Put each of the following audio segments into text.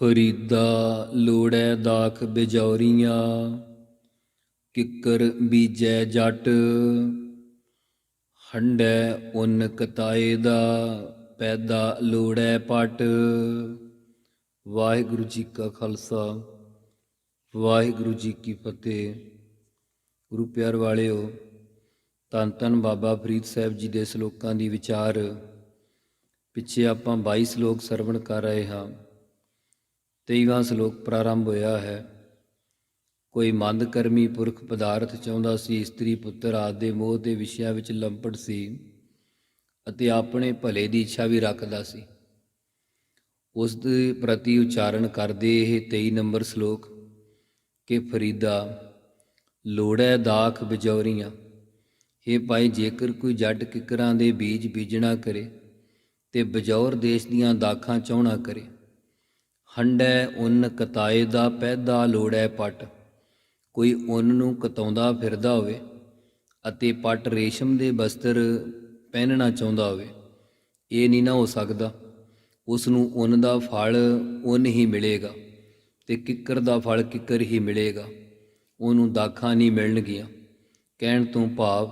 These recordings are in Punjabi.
ਫਰੀਦਾ ਲੋੜੈ ਦਾਖ ਬਿਜੌਰੀਆਂ, ਕਿੱਕਰ ਬੀਜੈ ਜੱਟ, ਹੰਡੈ ਉਨ ਕਤਾਏ ਦਾ, ਪੈਦਾ ਲੋੜੈ ਪਟ। ਵਾਹਿਗੁਰੂ ਜੀ ਕਾ ਖਾਲਸਾ, ਵਾਹਿਗੁਰੂ ਜੀ ਕੀ ਫਤਿਹ। ਗੁਰੂ ਪਿਆਰ ਵਾਲਿਓ, ਧੰਨ ਧੰਨ ਬਾਬਾ ਫਰੀਦ ਸਾਹਿਬ ਜੀ ਦੇ ਸ਼ਲੋਕਾਂ ਦੀ ਵਿਚਾਰ। ਪਿੱਛੇ ਆਪਾਂ 22 ਸ਼ਲੋਕ ਸਰਵਣ ਕਰ ਰਹੇ ਹਾਂ। 23ਵਾਂ ਸ਼ਲੋਕ ਪ੍ਰਾਰੰਭ ਹੋਇਆ ਹੈ। ਕੋਈ ਮੰਦ ਕਰਮੀ ਪੁਰਖ ਪਦਾਰਥ ਚਾਹੁੰਦਾ ਸੀ, ਇਸਤਰੀ ਪੁੱਤਰ ਆਦਿ ਦੇ ਮੋਹ ਦੇ ਵਿਸ਼ਿਆਂ ਵਿੱਚ ਲੰਪਟ ਸੀ ਅਤੇ ਆਪਣੇ ਭਲੇ ਦੀ ਇੱਛਾ ਵੀ ਰੱਖਦਾ ਸੀ। ਉਸ ਦੇ ਪ੍ਰਤੀ ਉਚਾਰਨ ਕਰਦੇ ਇਹ 23 ਨੰਬਰ ਸ਼ਲੋਕ, ਕਿ ਫਰੀਦਾ, ਲੋੜੈ ਦਾਖ ਬਿਜੌਰੀਆਂ ਇਹ ਭਾਈ ਜੇਕਰ ਕੋਈ ਜੱਟ ਕਿਕਰਾਂ ਦੇ ਬੀਜ ਬੀਜਣਾ ਕਰੇ ਤੇ ਬਜੌਰ ਦੇਸ਼ ਦੀਆਂ ਦਾਖਾਂ ਚਾਹਣਾ ਕਰੇ ਹੰਡੈ ਉਨ ਕਤਾਏ ਦਾ ਪੈਦਾ ਲੋੜੈ ਪਟ। ਕੋਈ ਉਨ ਨੂੰ ਕਤਾਉਂਦਾ ਫਿਰਦਾ ਹੋਵੇ ਅਤੇ ਪਟ ਰੇਸ਼ਮ ਦੇ ਬਸਤਰ ਪਹਿਨਣਾ ਚਾਹੁੰਦਾ ਹੋਵੇ, ਇਹ ਨਹੀਂ ਨਾ ਹੋ ਸਕਦਾ। ਉਸ ਨੂੰ ਉਨ ਦਾ ਫਲ ਉਨ ਹੀ ਮਿਲੇਗਾ ਤੇ ਕਿੱਕਰ ਦਾ ਫਲ ਕਿੱਕਰ ਹੀ ਮਿਲੇਗਾ। ਉਹਨੂੰ ਦਾਖਾਂ ਨਹੀਂ ਮਿਲਣਗੀਆਂ। ਕਹਿਣ ਤੋਂ ਭਾਵ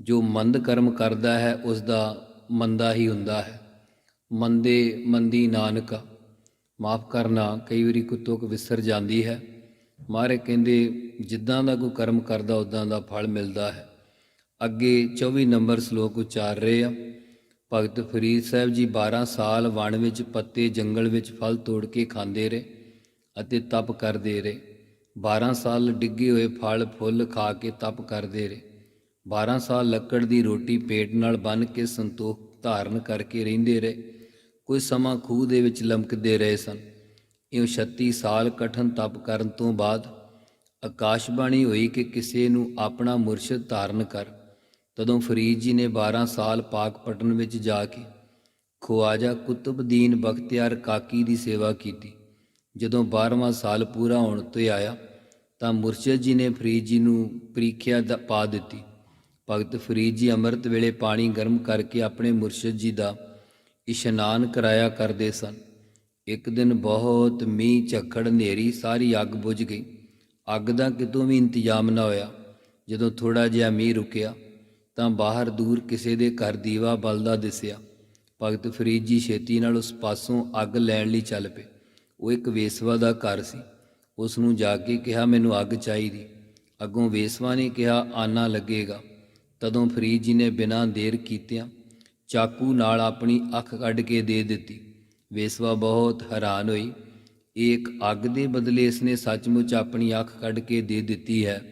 ਜੋ ਮੰਦ ਕਰਮ ਕਰਦਾ ਹੈ, ਉਸ ਦਾ ਮੰਦਾ ਹੀ ਹੁੰਦਾ ਹੈ। ਮੰਦੇ ਮੰਦੀ ਨਾਨਕਾ। ਮਾਫ ਕਰਨਾ ਕਈ ਵਾਰੀ ਕੁੱਤੋਕ ਵਿਸਰ ਜਾਂਦੀ ਹੈ। ਮਾਰੇ ਕਹਿੰਦੇ, ਜਿੱਦਾਂ ਦਾ ਕੋਈ ਕਰਮ ਕਰਦਾ ਉਦਾਂ ਦਾ ਫਲ ਮਿਲਦਾ ਹੈ। ਅੱਗੇ 24 ਨੰਬਰ ਸ਼ਲੋਕ ਉਚਾਰ ਰਹੇ ਆ। ਭਗਤ ਫਰੀਦ ਸਾਹਿਬ ਜੀ 12 ਸਾਲ ਵਣ ਵਿੱਚ, ਪੱਤੇ ਜੰਗਲ ਵਿੱਚ ਫਲ ਤੋੜ ਕੇ ਖਾਂਦੇ ਰਹੇ ਅਤੇ ਤਪ ਕਰਦੇ ਰਹੇ। 12 ਸਾਲ ਡਿੱਗੇ ਹੋਏ ਫਲ, ਫੁੱਲ ਖਾ ਕੇ ਤਪ ਕਰਦੇ ਰਹੇ। 12 ਸਾਲ ਲੱਕੜ ਦੀ ਰੋਟੀ ਪੇਟ ਨਾਲ ਬੰਨ ਕੇ ਸੰਤੋਖ ਧਾਰਨ ਕਰਕੇ ਰਹਿੰਦੇ ਰਹੇ। ਕੋਈ ਸਮਾਂ ਖੂਹ ਦੇ ਵਿੱਚ ਲਮਕਦੇ ਰਹੇ ਸਨ। ਇਹ 36 ਸਾਲ ਕਠਨ ਤਪ ਕਰਨ ਤੋਂ ਬਾਅਦ ਆਕਾਸ਼ਬਾਣੀ ਹੋਈ ਕਿ ਕਿਸੇ ਨੂੰ ਆਪਣਾ ਮੁਰਸ਼ਿਦ ਧਾਰਨ ਕਰ। ਤਦੋਂ ਫਰੀਦ ਜੀ ਨੇ 12 ਸਾਲ ਪਾਕਪਟਨ ਵਿੱਚ ਜਾ ਕੇ ਖਵਾਜਾ ਕੁਤਬਦੀਨ ਬਖਤਿਆਰ ਕਾਕੀ ਦੀ ਸੇਵਾ ਕੀਤੀ। ਜਦੋਂ 12ਵਾਂ ਸਾਲ ਪੂਰਾ ਹੋਣ ਤੇ ਆਇਆ, ਤਾਂ ਮੁਰਸ਼ਿਦ ਜੀ ਨੇ ਫਰੀਦ ਜੀ ਨੂੰ ਪ੍ਰੀਖਿਆ ਦਾ, ਪਾ ਦਿੱਤੀ। ਭਗਤ ਫਰੀਦ ਜੀ ਅੰਮ੍ਰਿਤ ਵੇਲੇ ਪਾਣੀ ਗਰਮ ਕਰਕੇ ਆਪਣੇ ਮੁਰਸ਼ਿਦ ਜੀ ਦਾ ਇਸ਼ਨਾਨ ਕਰਾਇਆ ਕਰਦੇ ਸਨ। ਇੱਕ ਦਿਨ ਬਹੁਤ ਮੀਂਹ ਝੱਖੜ ਹਨੇਰੀ ਸਾਰੀ ਅੱਗ ਬੁਝ ਗਈ। ਅੱਗ ਦਾ ਕਿਤੋਂ ਵੀ ਇੰਤਜ਼ਾਮ ਨਾ ਹੋਇਆ। ਜਦੋਂ ਥੋੜਾ ਜਿਹਾ ਮੀਂਹ ਰੁਕਿਆ, ਤਾਂ ਬਾਹਰ ਦੂਰ ਕਿਸੇ ਦੇ ਘਰ ਦੀਵਾ ਬਲਦਾ ਦਿਸਿਆ। ਭਗਤ ਫਰੀਦ ਜੀ ਛੇਤੀ ਨਾਲ ਉਸ ਪਾਸੋਂ ਅੱਗ ਲੈਣ ਲਈ ਚੱਲ ਪਏ। ਉਹ ਇੱਕ ਵੇਸਵਾ ਦਾ ਘਰ ਸੀ। ਉਸ ਨੂੰ ਜਾ ਕੇ ਕਿਹਾ, ਮੈਨੂੰ ਅੱਗ ਚਾਹੀਦੀ। ਅੱਗੋਂ ਵੇਸਵਾ ਨੇ ਕਿਹਾ, ਆਨਾ ਲੱਗੇਗਾ ਤਦੋਂ ਫਰੀਦ ਜੀ ਨੇ ਬਿਨਾਂ ਦੇਰ ਕੀਤਿਆਂ ਚਾਕੂ ਨਾਲ ਆਪਣੀ ਅੱਖ ਕੱਢ ਕੇ ਦੇ ਦਿੱਤੀ। ਵੇਸਵਾ ਬਹੁਤ ਹੈਰਾਨ ਹੋਈ। ਇਹ ਇੱਕ ਅੱਗ ਦੇ ਬਦਲੇ ਇਸਨੇ ਸੱਚਮੁੱਚ ਆਪਣੀ ਅੱਖ ਕੱਢ ਕੇ ਦੇ ਦਿੱਤੀ ਹੈ।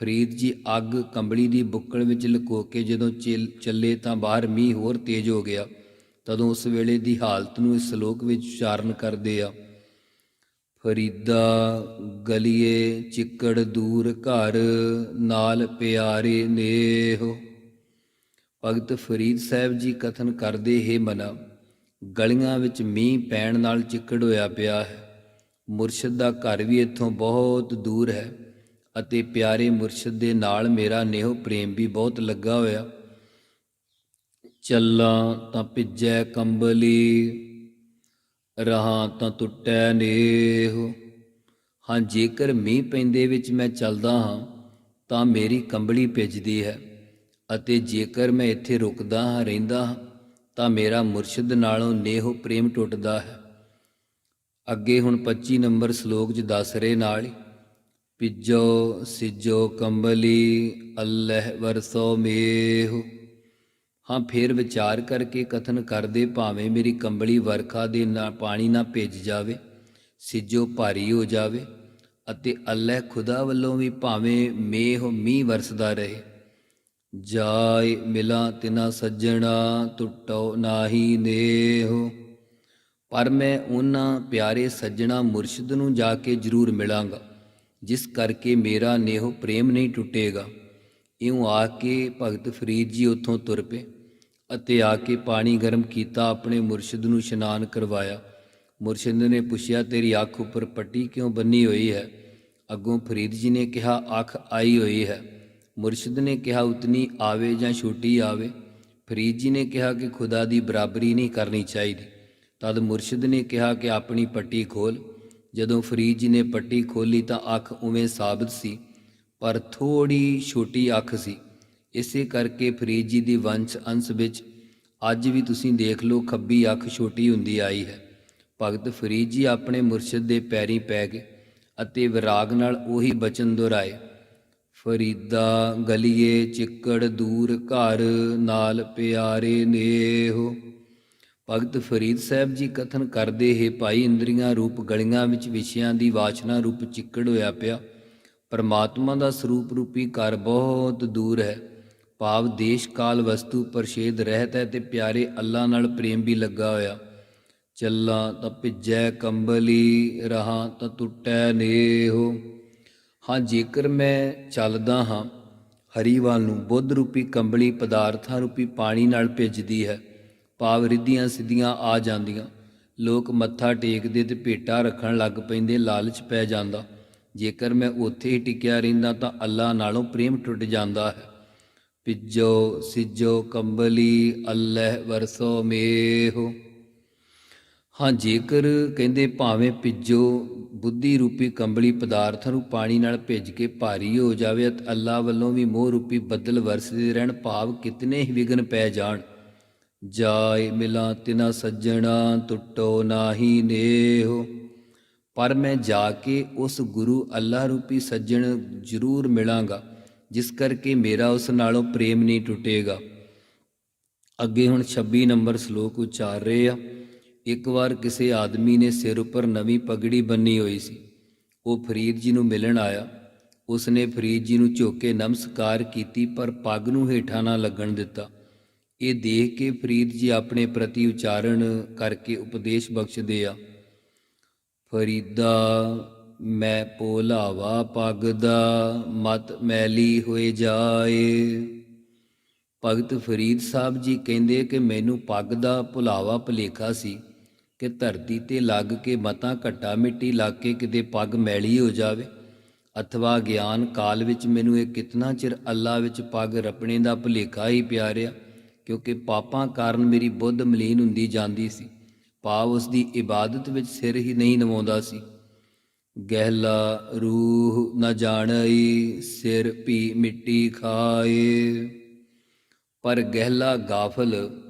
ਫਰੀਦ ਜੀ, ਅੱਗ ਕੰਬਲੀ ਦੀ ਬੁੱਕਲ ਵਿੱਚ ਲੁਕੋ ਕੇ ਜਦੋਂ ਚੱਲ- ਚੱਲੇ ਤਾਂ ਬਾਹਰ ਮੀਂਹ ਹੋਰ ਤੇਜ਼ ਹੋ ਗਿਆ। ਤਦੋਂ ਉਸ ਵੇਲੇ ਦੀ ਹਾਲਤ ਨੂੰ ਇਸ ਸ਼ਲੋਕ ਵਿੱਚ ਉਚਾਰਨ ਕਰਦੇ ਆ। ਫਰੀਦਾ ਗਲੀਏ ਚਿੱਕੜ ਦੂਰ ਘਰ, ਨਾਲ ਪਿਆਰੇ ਨੇਹ ਭਗਤ ਫਰੀਦ ਸਾਹਿਬ ਜੀ ਕਥਨ ਕਰਦੇ ਹੈ ਮਨਾ, ਗਲੀਆਂ ਵਿੱਚ ਮੀਂਹ ਪੈਣ ਨਾਲ ਚਿੱਕੜ ਹੋਇਆ ਪਿਆ ਹੈ। ਮੁਰਸ਼ਿਦ ਦਾ ਘਰ ਵੀ ਇੱਥੋਂ ਬਹੁਤ ਦੂਰ ਹੈ ਅਤੇ ਪਿਆਰੇ ਮੁਰਸ਼ਿਦ ਦੇ ਨਾਲ ਮੇਰਾ ਨੇਹ ਪ੍ਰੇਮ ਵੀ ਬਹੁਤ ਲੱਗਾ ਹੋਇਆ। ਚੱਲਾਂ ਤਾਂ ਭਿੱਜੈ ਕੰਬਲੀ, ਰਹਾ ਤਾਂ ਟੁੱਟੈ ਨੇਹ। ਹਾਂ, ਜੇਕਰ ਮੀਂਹ ਪੈਂਦੇ ਵਿੱਚ ਮੈਂ ਚੱਲਦਾ ਹਾਂ, ਤਾਂ ਮੇਰੀ ਕੰਬਲੀ ਭਿੱਜਦੀ ਹੈ। ਅਤੇ ਜੇਕਰ ਮੈਂ ਇੱਥੇ ਰੁਕਦਾ ਹਾਂ, ਰਹਿੰਦਾ ਹਾਂ, ਤਾਂ ਮੇਰਾ ਮੁਰਸ਼ਿਦ ਨਾਲੋਂ ਨੇਹ ਪ੍ਰੇਮ ਟੁੱਟਦਾ ਹੈ। ਅੱਗੇ ਹੁਣ 25 ਨੰਬਰ ਸ਼ਲੋਕ 'ਚ ਦੱਸ ਰਹੇ ਨਾਲ ਹੀ, ਪਿਜੋ, ਸਿਜੋ, ਕੰਬਲੀ, ਅੱਲਹ, ਵਰਸੋ, ਮੇਹ। ਹਾਂ, ਫਿਰ ਵਿਚਾਰ ਕਰਕੇ ਕਥਨ ਕਰਦੇ ਭਾਵੇਂ ਮੇਰੀ ਕੰਬਲੀ ਵਰਖਾ ਦੇ ਨਾਲ ਪਾਣੀ ਨਾ ਭਿੱਜ ਜਾਵੇ, ਸਿਜੋ ਭਾਰੀ ਹੋ ਜਾਵੇ, ਅਤੇ ਅੱਲਹ ਖੁਦਾ ਵੱਲੋਂ ਵੀ ਭਾਵੇਂ ਮੇਹ ਮੀਂਹ ਵਰਸਦਾ ਰਹੇ। ਜਾਇ ਮਿਲਾਂ ਤਿਨਾ ਸੱਜਣਾ ਟੁੱਟੋ ਨਾਹੀ ਨੇਹ। ਪਰ ਮੈਂ ਉਹਨਾਂ ਪਿਆਰੇ ਸੱਜਣਾ ਮੁਰਸ਼ਿਦ ਨੂੰ ਜਾ ਕੇ ਜ਼ਰੂਰ ਮਿਲਾਂਗਾ, ਜਿਸ ਕਰਕੇ ਮੇਰਾ ਨੇਹ ਪ੍ਰੇਮ ਨਹੀਂ ਟੁੱਟੇਗਾ। ਇਉਂ ਆ ਕੇ ਭਗਤ ਫਰੀਦ ਜੀ ਉੱਥੋਂ ਤੁਰ ਪਏ ਅਤੇ ਆ ਕੇ ਪਾਣੀ ਗਰਮ ਕੀਤਾ, ਆਪਣੇ ਮੁਰਸ਼ਿਦ ਨੂੰ ਇਸ਼ਨਾਨ ਕਰਵਾਇਆ। ਮੁਰਸ਼ਿਦ ਨੇ ਪੁੱਛਿਆ, ਤੇਰੀ ਅੱਖ ਉੱਪਰ ਪੱਟੀ ਕਿਉਂ ਬੰਨੀ ਹੋਈ ਹੈ? ਅੱਗੋਂ ਫਰੀਦ ਜੀ ਨੇ ਕਿਹਾ, ਅੱਖ ਆਈ ਹੋਈ ਹੈ। ਮੁਰਸ਼ਿਦ ਨੇ ਕਿਹਾ, ਉਤਨੀ ਆਵੇ ਜਾਂ ਛੋਟੀ ਆਵੇ, ਫਰੀਦ ਜੀ ਨੇ ਕਿਹਾ ਕਿ ਖੁਦਾ ਦੀ ਬਰਾਬਰੀ ਨਹੀਂ ਕਰਨੀ ਚਾਹੀਦੀ। ਤਦ ਮੁਰਸ਼ਿਦ ਨੇ ਕਿਹਾ ਕਿ ਆਪਣੀ ਪੱਟੀ ਖੋਲ। ਜਦੋਂ ਫਰੀਦ ਜੀ ਨੇ ਪੱਟੀ ਖੋਲੀ ਤਾਂ ਅੱਖ ਉਵੇਂ ਸਾਬਤ ਸੀ, ਪਰ ਥੋੜੀ ਛੋਟੀ ਅੱਖ ਸੀ। ਇਸੇ ਕਰਕੇ ਫਰੀਦ ਜੀ ਦੀ ਵੰਸ਼ ਅੰਸ਼ ਵਿੱਚ ਅੱਜ ਵੀ ਤੁਸੀਂ ਦੇਖ ਲਓ ਖੱਬੀ ਅੱਖ ਛੋਟੀ ਹੁੰਦੀ ਆਈ ਹੈ। ਭਗਤ ਫਰੀਦ ਜੀ ਆਪਣੇ ਮੁਰਸ਼ਿਦ ਦੇ ਪੈਰੀਂ ਪੈ ਗਏ ਅਤੇ ਵਿਰਾਗ ਨਾਲ ਉਹੀ ਬਚਨ ਦੁਹਰਾਏ। ਫਰੀਦਾ ਗਲੀਏ ਚਿੱਕੜ ਦੂਰ ਘਰ ਨਾਲ ਪਿਆਰੇ ਨੇਹੋ। ਭਗਤ ਫਰੀਦ ਸਾਹਿਬ ਜੀ ਕਥਨ ਕਰਦੇ ਹੈ, ਭਾਈ ਇੰਦਰੀਆਂ ਰੂਪ ਗਲੀਆਂ ਵਿੱਚ ਵਿਸ਼ਿਆਂ ਦੀ ਵਾਸ਼ਨਾ ਰੂਪ ਚਿੱਕੜ ਹੋਇਆ ਪਿਆ। ਪਰਮਾਤਮਾ ਦਾ ਸਰੂਪ ਰੂਪੀ ਘਰ ਬਹੁਤ ਦੂਰ ਹੈ। ਭਾਵ ਦੇਸ਼ ਕਾਲ ਵਸਤੂ ਪਰਸ਼ੇਦ ਰਹਿਤ ਹੈ ਤੇ ਪਿਆਰੇ ਅੱਲਾ ਨਾਲ ਪ੍ਰੇਮ ਵੀ ਲੱਗਾ ਹੋਇਆ। ਚੱਲਾਂ ਤਾਂ ਭਿੱਜੈ ਕੰਬਲੀ ਰਹਾ ਤਾਂ ਟੁੱਟੈ ਨੇਹੋ। ਹਾਂ, ਜੇਕਰ ਮੈਂ ਚੱਲਦਾ ਹਾਂ, ਹਰੀਵਾਲ ਨੂੰ ਬੁੱਧ ਰੂਪੀ ਕੰਬਲੀ ਪਦਾਰਥਾਂ ਰੂਪੀ ਪਾਣੀ ਨਾਲ ਭਿੱਜਦੀ ਹੈ, ਭਾਵ ਰਿੱਧੀਆਂ ਸਿੱਧੀਆਂ ਆ ਜਾਂਦੀਆਂ। ਲੋਕ ਮੱਥਾ ਟੇਕਦੇ ਤੇ ਭੇਟਾ ਰੱਖਣ ਲੱਗ ਪੈਂਦੇ, ਲਾਲਚ ਪੈ ਜਾਂਦਾ। ਜੇਕਰ ਮੈਂ ਉੱਥੇ ਹੀ ਟਿਕਿਆ ਰਹਿੰਦਾ ਤਾਂ ਅੱਲਾ ਨਾਲੋਂ ਪ੍ਰੇਮ ਟੁੱਟ ਜਾਂਦਾ ਹੈ। ਪਿੱਜੋ ਸਿੱਜੋ ਕੰਬਲੀ, ਅੱਲਹ ਵਰਸੋ ਮੇਹੋ। ਹਾਂ, ਜੇਕਰ ਕਹਿੰਦੇ ਭਾਵੇਂ ਪਿੱਜੋ ਬੁੱਧੀ ਰੂਪੀ ਕੰਬਲੀ ਪਦਾਰਥਾਂ ਨੂੰ ਪਾਣੀ ਨਾਲ ਭਿੱਜ ਕੇ ਭਾਰੀ ਹੋ ਜਾਵੇ ਤਾਂ ਅੱਲਾ ਵੱਲੋਂ ਵੀ ਮੋਹ ਰੂਪੀ ਬੱਦਲ ਵਰਸਦੇ ਰਹਿਣ, ਭਾਵ ਕਿਤਨੇ ਹੀ ਵਿਗਨ ਪੈ ਜਾਣ। ਜਾਏ ਮਿਲਾਂ ਤਿਨਾ ਸੱਜਣਾ, ਟੁੱਟੋ ਨਾਹੀ ਨੇਹੋ। ਪਰ ਮੈਂ ਜਾ ਕੇ ਉਸ ਗੁਰੂ ਅੱਲਾ ਰੂਪੀ ਸੱਜਣ ਜ਼ਰੂਰ ਮਿਲਾਂਗਾ, ਜਿਸ ਕਰਕੇ ਮੇਰਾ ਉਸ ਨਾਲੋਂ ਪ੍ਰੇਮ ਨਹੀਂ ਟੁੱਟੇਗਾ। ਅੱਗੇ ਹੁਣ 26 ਨੰਬਰ ਸ਼ਲੋਕ ਉਚਾਰ ਰਹੇ ਆ। ਇੱਕ ਵਾਰ ਕਿਸੇ ਆਦਮੀ ਨੇ ਸਿਰ ਉੱਪਰ ਨਵੀਂ ਪਗੜੀ ਬੰਨੀ ਹੋਈ ਸੀ। ਉਹ ਫਰੀਦ ਜੀ ਨੂੰ ਮਿਲਣ ਆਇਆ। ਉਸਨੇ ਫਰੀਦ ਜੀ ਨੂੰ ਝੁਕ ਕੇ ਨਮਸਕਾਰ ਕੀਤੀ, ਪਰ ਪੱਗ ਨੂੰ ਹੇਠਾਂ ਨਾ ਲੱਗਣ ਦਿੱਤਾ। ਇਹ ਦੇਖ ਕੇ ਫਰੀਦ ਜੀ ਆਪਣੇ ਪ੍ਰਤੀ ਉਚਾਰਨ ਕਰਕੇ ਉਪਦੇਸ਼ ਬਖਸ਼ਦੇ ਆ, ਫਰੀਦਾ, ਮੈਂ ਪੋਲਾਵਾ ਪੱਗ ਦਾ ਮਤ ਮੈਲੀ ਹੋਏ ਜਾਏ। ਭਗਤ ਫਰੀਦ ਸਾਹਿਬ ਜੀ ਕਹਿੰਦੇ ਕਿ ਮੈਨੂੰ ਪੱਗ ਦਾ ਭੁਲਾਵਾ ਭੁਲੇਖਾ ਸੀ। ਕਿ ਧਰਤੀ ਤੇ ਲੱਗ ਕੇ ਮਤਾ ਘੱਟਾ ਮਿੱਟੀ ਲੱਗ ਕੇ ਕਿਤੇ ਪੱਗ ਮੈਲੀ ਹੋ ਜਾਵੇ। ਅਥਵਾ ਗਿਆਨ ਕਾਲ ਵਿੱਚ ਮੈਨੂੰ ਇਹ ਕਿਤਨਾ ਚਿਰ ਅੱਲਾ ਵਿੱਚ ਪੱਗ ਰਪਣੇ ਦਾ ਭੁਲੇਖਾ ਹੀ ਪਿਆਰਿਆ, ਕਿਉਂਕਿ ਪਾਪਾਂ ਕਾਰਨ ਮੇਰੀ ਬੁੱਧ ਮਲੀਨ ਹੁੰਦੀ ਜਾਂਦੀ ਸੀ। ਭਾਵ ਉਸ ਦੀ ਇਬਾਦਤ ਵਿੱਚ ਸਿਰ ਹੀ ਨਹੀਂ ਨਵਾਉਂਦਾ ਸੀ। ਗਹਿਲਾ ਰੂਹ ਨ ਜਾਣਈ, ਸਿਰ ਵੀ ਮਿੱਟੀ ਖਾਏ। ਪਰ ਗਹਿਲਾ ਗਾਫਲ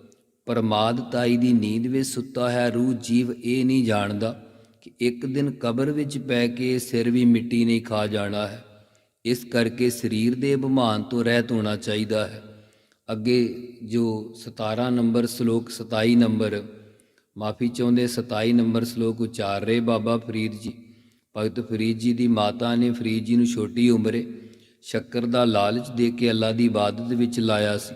ਪਰਮਾਦ ਤਾਈ ਦੀ ਨੀਂਦ ਵਿੱਚ ਸੁੱਤਾ ਹੈ, ਰੂਹ ਜੀਵ ਇਹ ਨਹੀਂ ਜਾਣਦਾ ਕਿ ਇੱਕ ਦਿਨ ਕਬਰ ਵਿੱਚ ਪੈ ਕੇ ਸਿਰ ਵੀ ਮਿੱਟੀ ਨਹੀਂ ਖਾ ਜਾਣਾ ਹੈ। ਇਸ ਕਰਕੇ ਸਰੀਰ ਦੇ ਅਭਿਮਾਨ ਤੋਂ ਰਹਿਤ ਹੋਣਾ ਚਾਹੀਦਾ ਹੈ। ਅੱਗੇ ਜੋ 17 ਨੰਬਰ ਸ਼ਲੋਕ 27 ਨੰਬਰ, ਮਾਫੀ ਚਾਹੁੰਦੇ 27 ਨੰਬਰ ਸ਼ਲੋਕ ਉਚਾਰ ਰਹੇ ਬਾਬਾ ਫਰੀਦ ਜੀ। ਭਗਤ ਫਰੀਦ ਜੀ ਦੀ ਮਾਤਾ ਨੇ ਫਰੀਦ ਜੀ ਨੂੰ ਛੋਟੀ ਉਮਰੇ ਸ਼ੱਕਰ ਦਾ ਲਾਲਚ ਦੇ ਕੇ ਅੱਲਾ ਦੀ ਇਬਾਦਤ ਵਿੱਚ ਲਾਇਆ ਸੀ।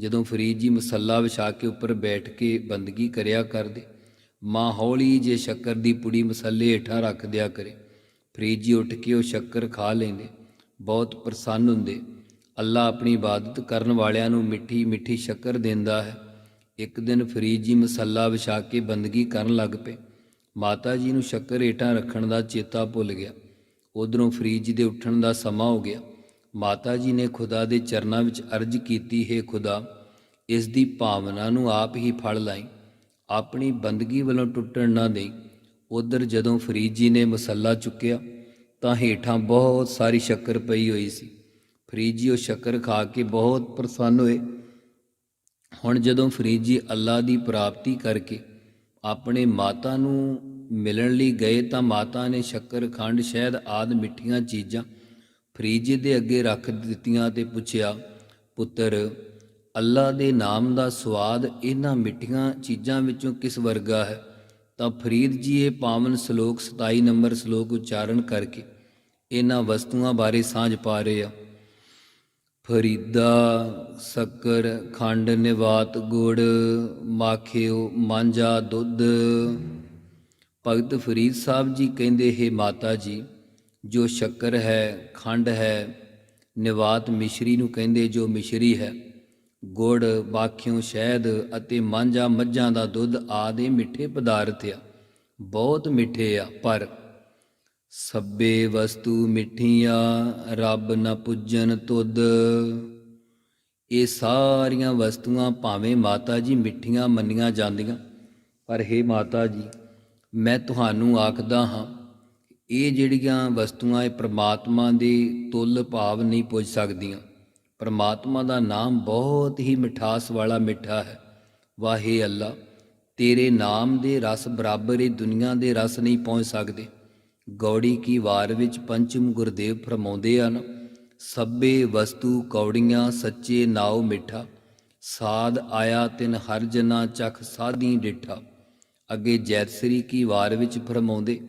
ਜਦੋਂ ਫਰੀਦ ਜੀ ਮਸੱਲਾ ਵਿਛਾ ਕੇ ਉੱਪਰ ਬੈਠ ਕੇ ਬੰਦਗੀ ਕਰਿਆ ਕਰਦੇ, ਮਾਂ ਹੌਲੀ ਜੇ ਸ਼ੱਕਰ ਦੀ ਪੁੜੀ ਮਸੱਲੇ ਹੇਠਾਂ ਰੱਖ ਦਿਆ ਕਰੇ। ਫਰੀਦ ਜੀ ਉੱਠ ਕੇ ਉਹ ਸ਼ੱਕਰ ਖਾ ਲੈਂਦੇ, ਬਹੁਤ ਪ੍ਰਸੰਨ ਹੁੰਦੇ। ਅੱਲਾ ਆਪਣੀ ਇਬਾਦਤ ਕਰਨ ਵਾਲਿਆਂ ਨੂੰ ਮਿੱਠੀ ਮਿੱਠੀ ਸ਼ੱਕਰ ਦਿੰਦਾ ਹੈ। ਇੱਕ ਦਿਨ ਫਰੀਦ ਜੀ ਮਸੱਲਾ ਵਿਛਾ ਕੇ ਬੰਦਗੀ ਕਰਨ ਲੱਗ ਪਏ। ਮਾਤਾ ਜੀ ਨੂੰ ਸ਼ੱਕਰ ਹੇਠਾਂ ਰੱਖਣ ਦਾ ਚੇਤਾ ਭੁੱਲ ਗਿਆ। ਉਧਰੋਂ ਫਰੀਦ ਜੀ ਦੇ ਉੱਠਣ ਦਾ ਸਮਾਂ ਹੋ ਗਿਆ। ਮਾਤਾ ਜੀ ਨੇ ਖੁਦਾ ਦੇ ਚਰਨਾਂ ਵਿੱਚ ਅਰਜ਼ ਕੀਤੀ, ਹੈ ਖੁਦਾ ਇਸ ਦੀ ਭਾਵਨਾ ਨੂੰ ਆਪ ਹੀ ਫੜ ਲਾਈ। ਆਪਣੀ ਬੰਦਗੀ ਵੱਲੋਂ ਟੁੱਟਣ ਨਾ ਦੇਈ। ਉਧਰ ਜਦੋਂ ਫਰੀਦ ਜੀ ਨੇ ਮਸੱਲਾ ਚੁੱਕਿਆ, ਤਾਂ ਹੇਠਾਂ ਬਹੁਤ ਸਾਰੀ ਸ਼ੱਕਰ ਪਈ ਹੋਈ ਸੀ। ਫਰੀਦ ਜੀ ਉਹ ਸ਼ੱਕਰ ਖਾ ਕੇ ਬਹੁਤ ਪ੍ਰਸੰਨ ਹੋਏ। ਹੁਣ ਜਦੋਂ ਫਰੀਦ ਜੀ ਅੱਲਾ ਦੀ ਪ੍ਰਾਪਤੀ ਕਰਕੇ ਆਪਣੇ ਮਾਤਾ ਨੂੰ ਮਿਲਣ ਲਈ ਗਏ, ਤਾਂ ਮਾਤਾ ਨੇ ਸ਼ੱਕਰ ਖੰਡ ਸ਼ਹਿਦ ਆਦ ਮਿੱਠੀਆਂ ਚੀਜ਼ਾਂ ਫਰੀਦ ਜੀ ਦੇ ਅੱਗੇ ਰੱਖ ਦਿੱਤੀਆਂ ਤੇ ਪੁੱਛਿਆ, ਪੁੱਤਰ ਅੱਲਾ ਦੇ ਨਾਮ ਦਾ ਸਵਾਦ ਇਹਨਾਂ ਮਿੱਠੀਆਂ ਚੀਜ਼ਾਂ ਵਿੱਚੋਂ ਕਿਸ ਵਰਗਾ ਹੈ? ਤਾਂ ਫਰੀਦ ਜੀ ਇਹ ਪਾਵਨ ਸ਼ਲੋਕ 27 ਨੰਬਰ ਸ਼ਲੋਕ ਉਚਾਰਨ ਕਰਕੇ ਇਹਨਾਂ ਵਸਤੂਆਂ ਬਾਰੇ ਸਾਂਝ ਪਾ ਰਹੇ ਆ। ਫਰੀਦਾ, ਸ਼ੱਕਰ, ਖੰਡ, ਨਿਵਾਤ, ਗੁੜ, ਮਾਖਿਓ, ਮਾਂਜਾ, ਦੁੱਧ। ਭਗਤ ਫਰੀਦ ਸਾਹਿਬ ਜੀ ਕਹਿੰਦੇ, ਹੈ ਮਾਤਾ ਜੀ, ਜੋ ਸ਼ੱਕਰ ਹੈ, ਖੰਡ ਹੈ, ਨਿਵਾਤ ਮਿਸ਼ਰੀ ਨੂੰ ਕਹਿੰਦੇ ਜੋ ਮਿਸ਼ਰੀ ਹੈ ਗੁੜ, ਬਾਖਿਓ, ਸ਼ਹਿਦ ਅਤੇ ਮਾਂਜਾ, ਮੱਝਾਂ ਦਾ ਦੁੱਧ ਆਦਿ ਮਿੱਠੇ ਪਦਾਰਥ ਆ। ਬਹੁਤ ਮਿੱਠੇ ਆ, ਪਰ ਸੱਬੇ ਵਸਤੂ ਮਿੱਠੀਆਂ, ਰੱਬ ਨਾ ਪੁੱਜਨ ਤੁਧ। ਇਹ ਸਾਰੀਆਂ ਵਸਤੂਆਂ ਭਾਵੇਂ ਮਾਤਾ ਜੀ ਮਿੱਠੀਆਂ ਮੰਨੀਆਂ ਜਾਂਦੀਆਂ, ਪਰ हे ਮਾਤਾ ਜੀ, ਮੈਂ ਤੁਹਾਨੂੰ ਆਖਦਾ ਹਾਂ, ਇਹ ਜਿਹੜੀਆਂ ਵਸਤੂਆਂ ਇਹ ਪ੍ਰਮਾਤਮਾ ਦੇ ਤੁਲ ਭਾਵ ਨਹੀਂ ਪੁੱਜ ਸਕਦੀਆਂ। ਪਰਮਾਤਮਾ ਦਾ ਨਾਮ ਬਹੁਤ ਹੀ ਮਿਠਾਸ ਵਾਲਾ ਮਿੱਠਾ ਹੈ। ਵਾਹੇ ਅੱਲਾ, ਤੇਰੇ ਨਾਮ ਦੇ ਰਸ ਬਰਾਬਰ ਇਹ ਦੁਨੀਆ ਦੇ ਰਸ ਨਹੀਂ ਪਹੁੰਚ ਸਕਦੇ। ਗੌੜੀ ਕੀ ਵਾਰ ਵਿੱਚ ਪੰਚਮ ਗੁਰਦੇਵ ਫਰਮਾਉਂਦੇ ਹਨ, ਸਭੇ ਵਸਤੂ ਕੌੜੀਆਂ ਸੱਚੇ ਨਾਉ ਮਿੱਠਾ, ਸਾਧ ਆਇਆ ਤਿਨ ਹਰ ਜਨਾ ਚਖ ਸਾਧੀ ਡਿਠਾ। ਅੱਗੇ ਜੈਤਸਰੀ ਕੀ ਵਾਰ ਵਿੱਚ ਫਰਮਾਉਂਦੇ,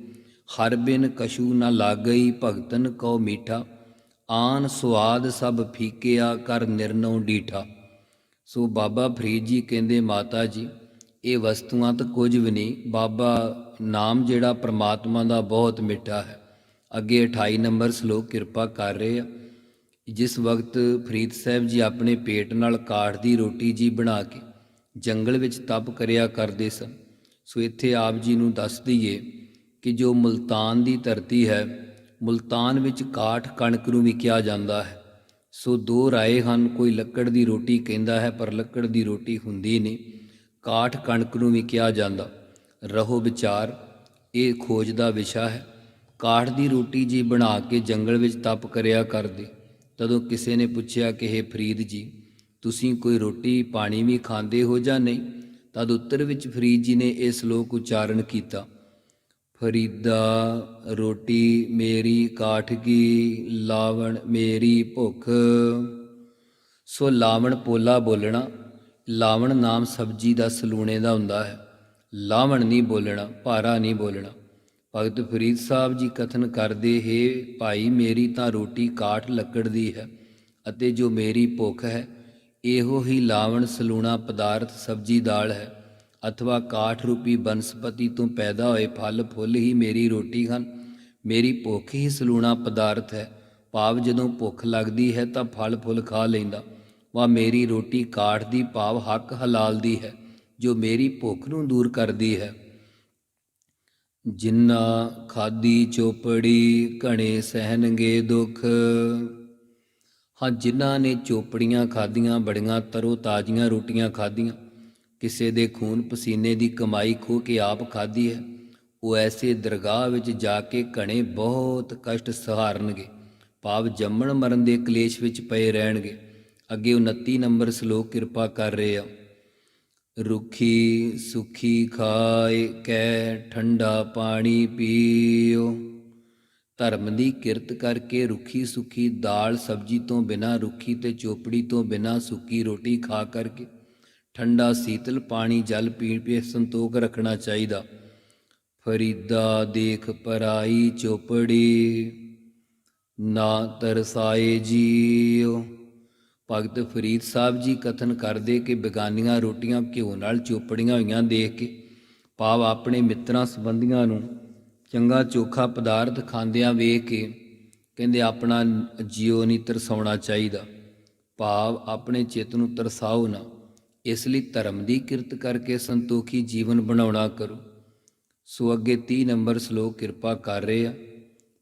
ਹਰ ਬਿਨ ਕਸ਼ੂ ਨਾ ਲਾਗਈ ਭਗਤਨ ਕਉ ਮੀਠਾ ਆਨ ਸੁਆਦ ਸਭ ਫੀਕਿਆ ਕਰ ਨਿਰਨਉ ਡੀਠਾ। ਸੋ ਬਾਬਾ ਫਰੀਦ ਜੀ ਕਹਿੰਦੇ, ਮਾਤਾ ਜੀ, ਇਹ ਵਸਤੂਆਂ ਤਾਂ ਕੁਝ ਵੀ ਨਹੀਂ, ਬਾਬਾ ਨਾਮ ਜਿਹੜਾ ਪ੍ਰਮਾਤਮਾ ਦਾ ਬਹੁਤ ਮਿੱਠਾ ਹੈ। ਅੱਗੇ 28 ਨੰਬਰ ਸ਼ਲੋਕ ਕਿਰਪਾ ਕਰ ਰਹੇ ਆ। ਜਿਸ ਵਕਤ ਫਰੀਦ ਸਾਹਿਬ ਜੀ ਆਪਣੇ ਪੇਟ ਨਾਲ ਕਾਠ ਦੀ ਰੋਟੀ ਜੀ ਬਣਾ ਕੇ ਜੰਗਲ ਵਿੱਚ ਤਪ ਕਰਿਆ ਕਰਦੇ ਸਨ, ਸੋ ਇੱਥੇ ਆਪ ਜੀ ਨੂੰ ਦੱਸ ਦਈਏ ਕਿ ਜੋ ਮੁਲਤਾਨ ਦੀ ਧਰਤੀ ਹੈ ਮੁਲਤਾਨ ਵਿੱਚ ਕਾਠ ਕਣਕ ਨੂੰ ਵੀ ਕਿਹਾ ਜਾਂਦਾ ਹੈ। ਸੋ ਦੋ ਰਾਏ ਹਨ, ਕੋਈ ਲੱਕੜ ਦੀ ਰੋਟੀ ਕਹਿੰਦਾ ਹੈ, ਪਰ ਲੱਕੜ ਦੀ ਰੋਟੀ ਹੁੰਦੀ ਨਹੀਂ। ਕਾਠ ਕਣਕ ਨੂੰ ਵੀ ਕਿਹਾ ਜਾਂਦਾ। ਰਹੋ ਵਿਚਾਰ, ਇਹ ਖੋਜ ਦਾ ਵਿਸ਼ਾ ਹੈ। ਕਾਠ ਦੀ ਰੋਟੀ ਜੀ ਬਣਾ ਕੇ ਜੰਗਲ ਵਿੱਚ ਤਪ ਕਰਿਆ ਕਰਦੇ। ਤਦੋਂ ਕਿਸੇ ਨੇ ਪੁੱਛਿਆ ਕਿ हे ਫਰੀਦ ਜੀ, ਤੁਸੀਂ ਕੋਈ ਰੋਟੀ, ਪਾਣੀ ਵੀ ਖਾਂਦੇ ਹੋ ਜਾਂ ਨਹੀਂ? ਤਦ ਉੱਤਰ ਵਿੱਚ ਫਰੀਦ ਜੀ ਨੇ ਇਹ ਸ਼ਲੋਕ ਉਚਾਰਨ ਕੀਤਾ। ਫਰੀਦਾ ਰੋਟੀ ਮੇਰੀ ਕਾਠਗੀ, ਲਾਵਣ ਮੇਰੀ ਭੁੱਖ। ਸੋ ਲਾਵਣ ਪੋਲਾ ਬੋਲਣਾ, ਲਾਵਣ ਨਾਮ ਸਬਜੀ ਦਾ ਸਲੂਣੇ ਦਾ ਹੁੰਦਾ ਹੈ। ਲਾਵਣ ਨਹੀਂ ਬੋਲਣਾ, ਭਾਰਾ ਨਹੀਂ ਬੋਲਣਾ। ਭਗਤ ਫਰੀਦ ਸਾਹਿਬ ਜੀ ਕਥਨ ਕਰਦੇ, ਹੈ ਭਾਈ ਮੇਰੀ ਤਾਂ ਰੋਟੀ ਕਾਠ ਲੱਕੜ ਦੀ ਹੈ ਅਤੇ ਜੋ ਮੇਰੀ ਭੁੱਖ ਹੈ, ਇਹੋ ਹੀ ਲਾਵਣ ਸਲੂਣਾ ਪਦਾਰਥ ਸਬਜੀ ਦਾਲ ਹੈ। ਅਥਵਾ ਕਾਠ ਰੂਪੀ ਬਨਸਪਤੀ ਤੋਂ ਪੈਦਾ ਹੋਏ ਫਲ, ਫੁੱਲ ਹੀ ਮੇਰੀ ਰੋਟੀ ਹਨ। ਮੇਰੀ ਭੁੱਖ ਹੀ ਸਲੂਣਾ ਪਦਾਰਥ ਹੈ। ਭਾਵ ਜਦੋਂ ਭੁੱਖ ਲੱਗਦੀ ਹੈ ਤਾਂ ਫਲ, ਫੁੱਲ ਖਾ ਲੈਂਦਾ। ਵਾ ਮੇਰੀ ਰੋਟੀ ਕਾਠ ਦੀ ਭਾਵ ਹੱਕ ਹਲਾਲ ਦੀ ਹੈ, ਜੋ ਮੇਰੀ ਭੁੱਖ ਨੂੰ ਦੂਰ ਕਰਦੀ ਹੈ। ਜਿੰਨਾ ਖਾਦੀ ਚੋਪੜੀ, ਘਣੇ ਸਹਿਣਗੇ ਦੁੱਖ। ਹਾਂ, ਜਿਨ੍ਹਾਂ ਨੇ ਚੋਪੜੀਆਂ ਖਾਦੀਆਂ ਬੜੀਆਂ ਤਰੋ ਤਾਜ਼ੀਆਂ ਰੋਟੀਆਂ ਖਾਦੀਆਂ ਕਿਸੇ ਦੇ ਖੂਨ ਪਸੀਨੇ ਦੀ ਕਮਾਈ ਖੋ ਕੇ ਆਪ ਖਾਦੀ ਹੈ, ਉਹ ਐਸੇ ਦਰਗਾਹ ਵਿੱਚ ਜਾ ਕੇ ਘਣੇ ਬਹੁਤ ਕਸ਼ਟ ਸਹਾਰਨਗੇ, ਭਾਵ ਜੰਮਣ ਮਰਨ ਦੇ ਕਲੇਸ਼ ਵਿੱਚ ਪਏ ਰਹਿਣਗੇ। ਅੱਗੇ 29 ਨੰਬਰ ਸ਼ਲੋਕ ਕਿਰਪਾ ਕਰ ਰਹੇ ਆ। ਰੁਖੀ ਸੁਖੀ ਖਾਏ, ਕੈ ਠੰਡਾ ਪਾਣੀ ਪੀਓ। ਧਰਮ ਦੀ ਕਿਰਤ ਕਰਕੇ ਰੁਖੀ ਸੁਖੀ ਦਾਲ ਸਬਜੀ ਤੋਂ ਬਿਨਾ, ਰੁਖੀ ਤੇ ਚੋਪੜੀ ਤੋਂ ਬਿਨਾ ਸੁੱਕੀ ਰੋਟੀ ਖਾ ਕਰਕੇ ਠੰਡਾ ਸੀਤਲ ਪਾਣੀ ਜਲ ਪੀਣ ਪੇ ਸੰਤੋਖ ਰੱਖਣਾ ਚਾਹੀਦਾ। ਫਰੀਦਾ ਦੇਖ ਪਰਾਈ ਚੋਪੜੀ, ਨਾ ਤਰਸਾਏ ਜੀਓ ਭਗਤ ਫਰੀਦ ਸਾਹਿਬ ਜੀ ਕਥਨ ਕਰਦੇ ਕਿ ਬੇਗਾਨੀਆਂ ਰੋਟੀਆਂ ਘਿਓ ਨਾਲ ਚੋਪੜੀਆਂ ਹੋਈਆਂ ਦੇਖ ਕੇ, ਭਾਵ ਆਪਣੇ ਮਿੱਤਰਾਂ ਸੰਬੰਧੀਆਂ ਨੂੰ ਚੰਗਾ ਚੋਖਾ ਪਦਾਰਥ ਖਾਂਦਿਆਂ ਵੇਖ ਕੇ ਕਹਿੰਦੇ ਆਪਣਾ ਜੀਉ ਨਹੀਂ ਤਰਸਾਉਣਾ ਚਾਹੀਦਾ। ਭਾਵ ਆਪਣੇ ਚਿੱਤ ਨੂੰ ਤਰਸਾਓ ਨਾ। ਇਸ ਲਈ ਧਰਮ ਦੀ ਕਿਰਤ ਕਰਕੇ ਸੰਤੋਖੀ ਜੀਵਨ ਬਣਾਉਣਾ ਕਰੋ। ਸੋ ਅੱਗੇ 30 ਨੰਬਰ ਸ਼ਲੋਕ ਕਿਰਪਾ ਕਰ ਰਹੇ ਆ।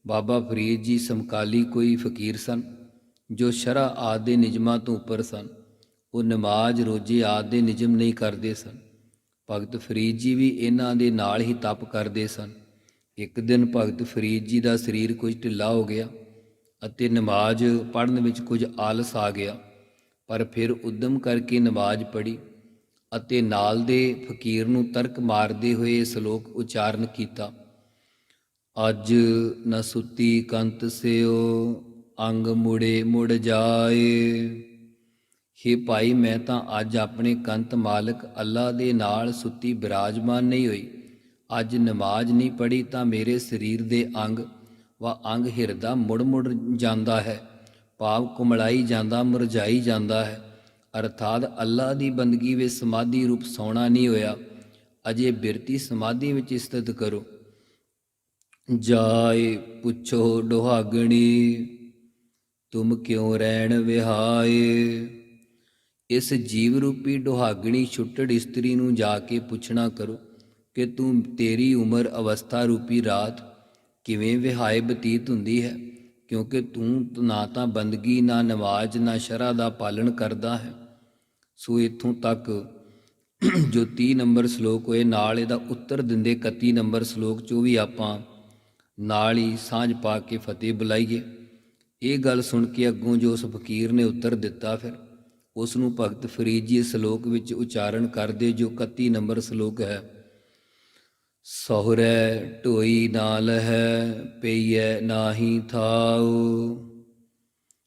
ਬਾਬਾ ਫਰੀਦ ਜੀ ਸਮਕਾਲੀ ਕੋਈ ਫਕੀਰ ਸਨ, ਜੋ ਸ਼ਰਾ ਆਦਿ ਨਿਯਮਾਂ ਤੋਂ ਉੱਪਰ ਸਨ। ਉਹ ਨਮਾਜ਼, ਰੋਜ਼ੇ ਆਦਿ ਨਿਯਮ ਨਹੀਂ ਕਰਦੇ ਸਨ। ਭਗਤ ਫਰੀਦ ਜੀ ਵੀ ਇਹਨਾਂ ਦੇ ਨਾਲ ਹੀ ਤਪ ਕਰਦੇ ਸਨ। ਇੱਕ ਦਿਨ ਭਗਤ ਫਰੀਦ ਜੀ ਦਾ ਸਰੀਰ ਕੁਝ ਢਿੱਲਾ ਹੋ ਗਿਆ ਅਤੇ ਨਮਾਜ਼ ਪੜ੍ਹਨ ਵਿੱਚ ਕੁਝ ਆਲਸ ਆ ਗਿਆ। ਪਰ ਫਿਰ ਉਦਮ ਕਰਕੇ ਨਮਾਜ਼ ਪੜ੍ਹੀ ਅਤੇ ਨਾਲ ਦੇ ਫਕੀਰ ਨੂੰ ਤਰਕ ਮਾਰਦੇ ਹੋਏ ਇਹ ਸ਼ਲੋਕ ਉਚਾਰਨ ਕੀਤਾ। ਅੱਜ ਨ ਸੁਤੀ ਕੰਤ ਸਿਓ, ਅੰਗ ਮੁੜੇ ਮੁੜ ਜਾਏ। ਹੇ ਭਾਈ, ਮੈਂ ਤਾਂ ਅੱਜ ਆਪਣੇ ਕੰਤ ਮਾਲਕ ਅੱਲਾ ਦੇ ਨਾਲ ਸੁੱਤੀ ਬਿਰਾਜਮਾਨ ਨਹੀਂ ਹੋਈ। ਅੱਜ ਨਮਾਜ਼ ਨਹੀਂ ਪੜ੍ਹੀ ਤਾਂ ਮੇਰੇ ਸਰੀਰ ਦੇ ਅੰਗ ਵਾ ਅੰਗ ਹਿਰਦਾ ਮੁੜ ਮੁੜ ਜਾਂਦਾ ਹੈ। ਭਾਵ ਕੁਮਲਾਈ ਜਾਂਦਾ, ਮੁਰਝਾਈ ਜਾਂਦਾ ਹੈ। ਅਰਥਾਤ ਅੱਲਾ ਦੀ ਬੰਦਗੀ ਵਿੱਚ ਸਮਾਧੀ ਰੂਪ ਸੌਣਾ ਨਹੀਂ ਹੋਇਆ। ਅਜੇ ਬਿਰਤੀ ਸਮਾਧੀ ਵਿੱਚ ਸਥਿਤ ਕਰੋ। ਜਾਏ ਪੁੱਛੋ ਡੋਹਾਗਣੀ, ਤੁਮ ਕਿਉ ਰਹਿਣ ਵਿਹਾਏ? ਇਸ ਜੀਵ ਰੂਪੀ ਡੋਹਾਗਣੀ ਛੁੱਟੜ ਇਸਤਰੀ ਨੂੰ ਜਾ ਕੇ ਪੁੱਛਣਾ ਕਰੋ ਕਿ ਤੂੰ ਤੇਰੀ ਉਮਰ ਅਵਸਥਾ ਰੂਪੀ ਰਾਤ ਕਿਵੇਂ ਵਿਹਾਏ ਬਤੀਤ ਹੁੰਦੀ ਹੈ? ਕਿਉਂਕਿ ਤੂੰ ਨਾ ਤਾਂ ਬੰਦਗੀ, ਨਾ ਨਮਾਜ਼ ਨਾ ਸ਼ਰਾ ਦਾ ਪਾਲਣ ਕਰਦਾ ਹੈ। ਸੋ ਇਥੋਂ ਤੱਕ ਜੋ 30 ਨੰਬਰ ਸ਼ਲੋਕ ਹੋਏ, ਨਾਲ ਇਹਦਾ ਉੱਤਰ ਦਿੰਦੇ 31 ਨੰਬਰ ਸ਼ਲੋਕ 'ਚੋਂ ਵੀ ਆਪਾਂ ਨਾਲ ਹੀ ਸਾਂਝ ਪਾ ਕੇ ਫਤਿਹ ਬੁਲਾਈਏ। ਇਹ ਗੱਲ ਸੁਣ ਕੇ ਅੱਗੋਂ ਜੋ ਉਸ ਫਕੀਰ ਨੇ ਉੱਤਰ ਦਿੱਤਾ ਫਿਰ, ਉਸ ਨੂੰ ਭਗਤ ਫਰੀਦ ਜੀ ਸ਼ਲੋਕ ਵਿੱਚ ਉਚਾਰਨ ਕਰਦੇ ਜੋ 31 ਨੰਬਰ ਸ਼ਲੋਕ ਹੈ। ਸਹੁਰੈ ਢੋਈ ਨਾਲ ਹੈ ਪਈਐ ਨਾਹੀ ਥਾਉ।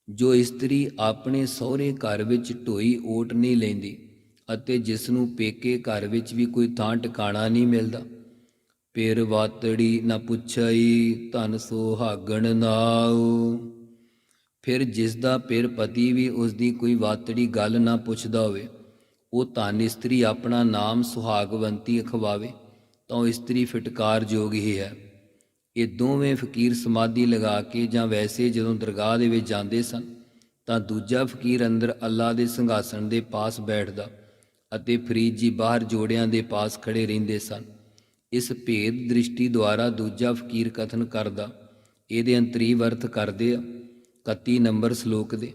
ਜੋ ਇਸਤਰੀ ਆਪਣੇ ਸਹੁਰੇ ਘਰ ਵਿੱਚ ਢੋਈ ਓਟ ਨਹੀਂ ਲੈਂਦੀ ਅਤੇ ਜਿਸ ਨੂੰ ਪੇਕੇ ਘਰ ਵਿੱਚ ਵੀ ਕੋਈ ਥਾਂ ਟਿਕਾਣਾ ਨਹੀਂ ਮਿਲਦਾ ਪੇਰ ਵਾਤੜੀ ਨਾ ਪੁੱਛਈ ਧਨ ਸੁਹਾਗਣ ਨਾਉ। ਫਿਰ ਜਿਸ ਦਾ ਪੇਰ ਪਤੀ ਵੀ ਉਸ ਦੀ ਕੋਈ ਵਾਤੜੀ ਗੱਲ ਨਾ ਪੁੱਛਦਾ ਹੋਵੇ, ਉਹ ਧਨ ਇਸਤਰੀ ਆਪਣਾ ਨਾਮ ਸੁਹਾਗਵੰਤੀ ਅਖਵਾਵੇ। ਤਾਂ ਇਸਤਰੀ ਫਟਕਾਰ ਜੋਗ ਹੀ ਹੈ। ਇਹ ਦੋਵੇਂ ਫਕੀਰ ਸਮਾਧੀ ਲਗਾ ਕੇ ਜਾਂ ਵੈਸੇ ਜਦੋਂ ਦਰਗਾਹ ਦੇ ਵਿੱਚ ਜਾਂਦੇ ਸਨ, ਤਾਂ ਦੂਜਾ ਫਕੀਰ ਅੰਦਰ ਅੱਲਾ ਦੇ ਸਿੰਘਾਸਣ ਦੇ ਪਾਸ ਬੈਠਦਾ ਅਤੇ ਫਰੀਦ ਜੀ ਬਾਹਰ ਜੋੜਿਆਂ ਦੇ ਪਾਸ ਖੜੇ ਰਹਿੰਦੇ ਸਨ। ਇਸ ਭੇਦ ਦ੍ਰਿਸ਼ਟੀ ਦੁਆਰਾ ਦੂਜਾ ਫਕੀਰ ਕਥਨ ਕਰਦਾ, ਇਹਦੇ ਅੰਤਰੀ ਵਰਤ ਕਰਦੇ ਆ 31 ਨੰਬਰ ਸ਼ਲੋਕ ਦੇ,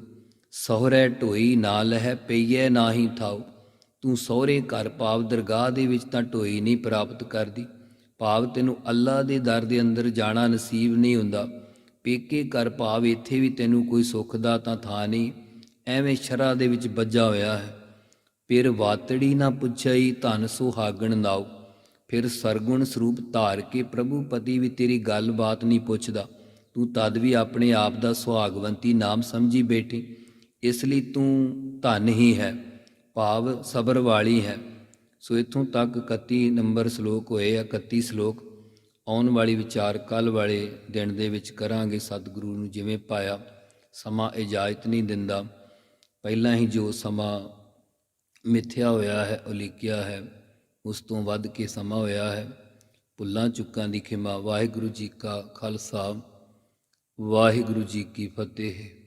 ਸਹੁਰੇ ਢੋਈ ਨਾਲ ਹੈ ਪਈਏ ਨਾਹੀ ਥਾਉ ਤੂੰ ਸਹੁਰੇ ਘਰ ਭਾਵ ਦਰਗਾਹ ਦੇ ਵਿੱਚ ਤਾਂ ਢੋਈ ਨਹੀਂ ਪ੍ਰਾਪਤ ਕਰਦੀ। ਭਾਵ ਤੈਨੂੰ ਅੱਲਾ ਦੇ ਦਰ ਦੇ ਅੰਦਰ ਜਾਣਾ ਨਸੀਬ ਨਹੀਂ ਹੁੰਦਾ। ਪੇਕੇ ਘਰ ਭਾਵ ਇੱਥੇ ਵੀ ਤੈਨੂੰ ਕੋਈ ਸੁੱਖ ਦਾ ਤਾਂ ਥਾਂ ਨਹੀਂ। ਐਵੇਂ ਸ਼ਰਾ ਦੇ ਵਿੱਚ ਵੱਜਾ ਹੋਇਆ ਹੈ। ਫਿਰ ਵਾਤੜੀ ਨਾ ਪੁੱਛਈ, ਧਨ ਸੁਹਾਗਣ ਨਾਉ। ਫਿਰ ਸਰਗੁਣ ਸਰੂਪ ਧਾਰ ਕੇ ਪ੍ਰਭੂ ਪਤੀ ਵੀ ਤੇਰੀ ਗੱਲਬਾਤ ਨਹੀਂ ਪੁੱਛਦਾ। ਤੂੰ ਤਦ ਵੀ ਆਪਣੇ ਆਪ ਦਾ ਸੁਹਾਗਵੰਤੀ ਨਾਮ ਸਮਝੀ ਬੈਠੀ। ਇਸ ਲਈ ਤੂੰ ਧਨ ਹੀ ਹੈ। ਭਾਵ ਸਬਰ ਵਾਲੀ ਹੈ। ਸੋ ਇਥੋਂ ਤੱਕ 31 ਨੰਬਰ ਸ਼ਲੋਕ ਹੋਏ ਆ 31 ਸ਼ਲੋਕ। ਆਉਣ ਵਾਲੀ ਵਿਚਾਰ ਕੱਲ ਵਾਲੇ ਦਿਨ ਦੇ ਵਿੱਚ ਕਰਾਂਗੇ ਸਤਿਗੁਰੂ ਨੂੰ ਜਿਵੇਂ ਪਾਇਆ। ਸਮਾਂ ਇਜਾਜ਼ਤ ਨਹੀਂ ਦਿੰਦਾ। ਪਹਿਲਾਂ ਹੀ ਜੋ ਸਮਾਂ ਮਿਥਿਆ ਹੋਇਆ ਹੈ, ਉਲੀਕਿਆ ਹੈ, ਉਸ ਤੋਂ ਵੱਧ ਕੇ ਸਮਾਂ ਹੋਇਆ ਹੈ। ਭੁੱਲਾਂ ਚੁੱਕਾਂ ਦੀ ਖਿਮਾ। ਵਾਹਿਗੁਰੂ ਜੀ ਕਾ ਖਾਲਸਾ। ਵਾਹਿਗੁਰੂ ਜੀ ਕੀ ਫਤਿਹ।